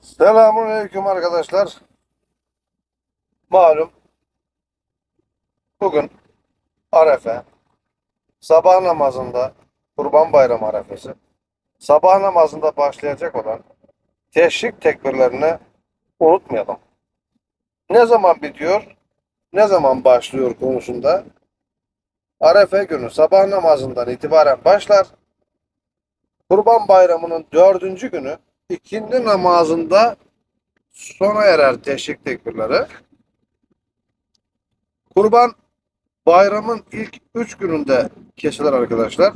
Selamun Aleyküm arkadaşlar. Malum bugün Arefe sabah namazında Kurban Bayramı arefesi sabah namazında başlayacak olan teşrik tekbirlerini unutmayalım. Ne zaman bitiyor, ne zaman başlıyor konusunda Arefe günü sabah namazından itibaren başlar. Kurban Bayramı'nın dördüncü günü ikindi namazında sona erer teşrik tekbirleri. Kurban bayramın ilk üç gününde kesilir arkadaşlar.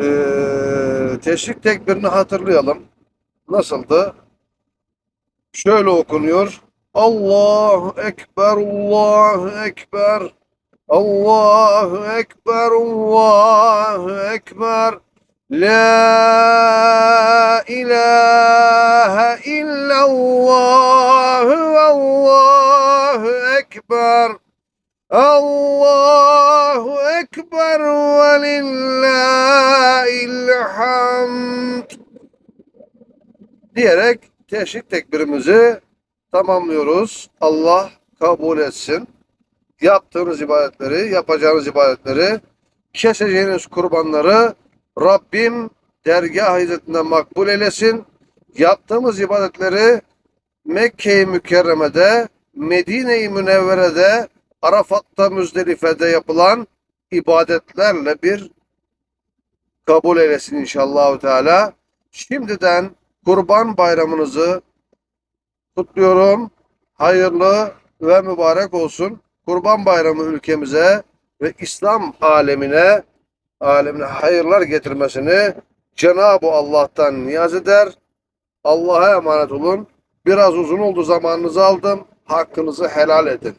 Ee, teşrik tekbirini hatırlayalım. Nasıldı? Şöyle okunuyor. Allahu Ekber, Allahu Ekber. Allahu Ekber, Allahu Ekber. La ilahe illallah Allahu Ekber. Allahu Ekber ve lillahil hamd diyerek teşrik tekbirimizi tamamlıyoruz. Allah kabul etsin. Yaptığınız ibadetleri, yapacağınız ibadetleri, keseceğiniz kurbanları Rabbim dergah hizmetinde makbul eylesin. Yaptığımız ibadetleri Mekke-i Mükerreme'de, Medine-i Münevvere'de, Arafat'ta, Müzdelife'de yapılan ibadetlerle bir kabul eylesin inşallah Teala. Şimdiden Kurban Bayramınızı kutluyorum. Hayırlı ve mübarek olsun. Kurban Bayramı ülkemize ve İslam alemine alemine hayırlar getirmesini Cenab-ı Allah'tan niyaz eder. Allah'a emanet olun. Biraz uzun oldu zamanınızı aldım. Hakkınızı helal edin.